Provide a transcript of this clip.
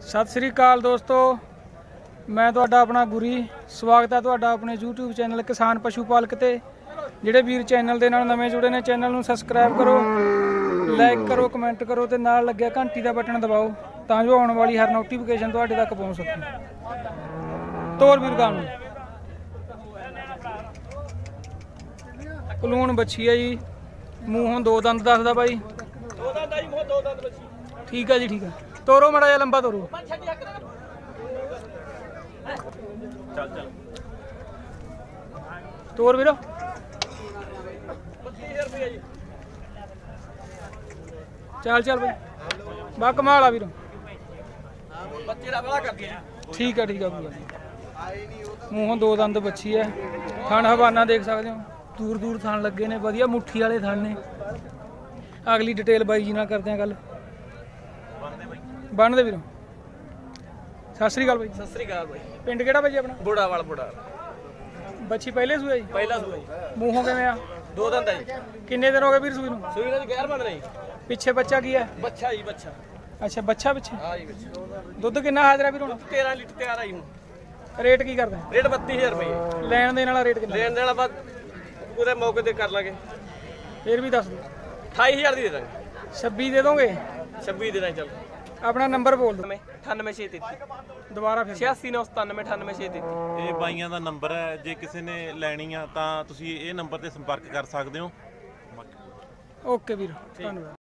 ਸਤਿ ਸ੍ਰੀ ਅਕਾਲ ਦੋਸਤੋ। ਮੈਂ ਤੁਹਾਡਾ ਆਪਣਾ ਗੁਰੀ। ਸਵਾਗਤ ਹੈ ਤੁਹਾਡਾ ਆਪਣੇ YouTube ਚੈਨਲ ਕਿਸਾਨ ਪਸ਼ੂ ਪਾਲਕ ਤੇ। ਜਿਹੜੇ ਵੀਰ ਚੈਨਲ ਦੇ ਨਾਲ ਨਵੇਂ ਜੁੜੇ ਨੇ, ਚੈਨਲ ਨੂੰ ਸਬਸਕ੍ਰਾਈਬ ਕਰੋ ਲਾਈਕ ਕਰੋ ਕਮੈਂਟ ਕਰੋ ਤੇ ਨਾਲ ਲੱਗਿਆ ਘੰਟੀ ਦਾ ਬਟਨ ਦਬਾਓ ਤਾਂ ਜੋ ਆਉਣ ਵਾਲੀ ਹਰ ਨੋਟੀਫਿਕੇਸ਼ਨ ਤੁਹਾਡੇ ਤੱਕ ਪਹੁੰਚ ਸਕੇ। ਤੋਰ ਵੀਰ ਗਾਂ ਕਲੂਣ ਬੱਚੀ ਹੈ ਜੀ। ਮੂੰਹੋਂ ਦੋ ਦੰਦ ਦੱਸਦਾ ਬਾਈ। ਦੋ ਦੰਦ ਆਈ ਮੋ ਦੋ ਦੰਦ ਬੱਚੀ ਠੀਕ ਹੈ ਜੀ, ਠੀਕ ਹੈ ਤੋਰੋ ਮੜਾ ਜਿਹਾ, ਲੰਬਾ ਤੋਰੋ। ਚੱਲ ਚੱਲ ਤੋਰ ਵੀਰੋ। 25000 ਰੁਪਏ ਜੀ ਚੱਲ ਚੱਲ ਬਈ। ਬਾ ਕਮਾਲ ਆ ਵੀਰੋ। ਬੱਚੇ ਦਾ ਬੜਾ ਕਰ ਗਿਆ ਠੀਕ ਹੈ ਠੀਕ ਹੈ ਕੋਈ ਮੂੰਹੋਂ ਦੋ ਦੰਦ ਬੱਚੀ ਹੈ ਥਣ ਹਵਾਨਾ ਦੇਖ ਸਕਦੇ ਹੋ। ਦੂਰ ਦੂਰ ਥਣ ਲੱਗੇ ਨੇ, ਵਧੀਆ ਮੁੱਠੀ ਵਾਲੇ ਥਣ ਨੇ। ਅਗਲੀ ਡਿਟੇਲ ਬਾਈ ਜੀ ਨਾਲ ਕਰਦੇ ਆ ਗੱਲ। ਬੰਨਦੇ ਵੀਰੋ। ਸਤਿ ਸ੍ਰੀ ਅਕਾਲ ਬਾਈ ਸਤਿ ਸ੍ਰੀ ਅਕਾਲ ਬਾਈ। ਪਿੰਡ ਕਿਹੜਾ ਬਾਈ ਆਪਣਾ? ਬੁੜਾ ਵਾਲ ਬੁੜਾ ਬੱਚੀ ਪਹਿਲੇ ਸੂਏ ਜੀ? ਪਹਿਲਾ ਸੂਆ ਜੀ। ਮੂੰਹੋਂ ਕਿਵੇਂ ਆ? ਦੋ ਦੰਦ ਆ ਜੀ। ਕਿੰਨੇ ਦਿਨ ਹੋ ਗਏ ਵੀਰ ਸੂਈ ਨੂੰ? ਸੂਈ ਨਾਲ ਗੈਰ ਬੰਦ ਨਹੀਂ। ਪਿੱਛੇ ਬੱਚਾ ਕੀ ਹੈ? ਬੱਚਾ ਜੀ ਬੱਚਾ। ਅੱਛਾ ਬੱਚਾ ਪਿੱਛੇ? ਹਾਂ ਜੀ ਬੱਚਾ। ਦੁੱਧ ਕਿੰਨਾ ਹਾਜ਼ਰ ਵੀਰ ਹੁਣ? 13 ਲੀਟਰ ਤਿਆਰ ਆਈ ਹੁਣ। ਰੇਟ ਕੀ ਕਰਦਾ? ਰੇਟ 32000 ਰੁਪਏ। ਲੈਣ ਦੇਣ ਵਾਲਾ ਰੇਟ ਕਿੰਨਾ? ਲੈਣ ਦੇਣਾ ਬਾਅਦ ਪੂਰੇ ਮੌਕੇ ਤੇ ਕਰ ਲਾਂਗੇ। ਫੇਰ ਵੀ ਦੱਸ ਦਿਓ। 28000 ਦੀ ਦੇ ਦਾਂਗੇ। 26 ਦੇ ਦੋਗੇ? 26 ਦੇਣਾ ਚੱਲ। ਆਪਣਾ ਨੰਬਰ ਬੋਲ ਦਿਓ। 98633 ਦੁਬਾਰਾ ਫਿਰ। 8697989633 ਇਹ ਬਾਈਆਂ ਦਾ ਨੰਬਰ ਹੈ ਜੇ ਕਿਸੇ ਨੇ ਲੈਣੀ ਆ ਤਾਂ ਤੁਸੀਂ ਇਹ ਨੰਬਰ ਤੇ ਸੰਪਰਕ ਕਰ ਸਕਦੇ ਹੋ। ਓਕੇ ਵੀਰ ਧੰਨਵਾਦ।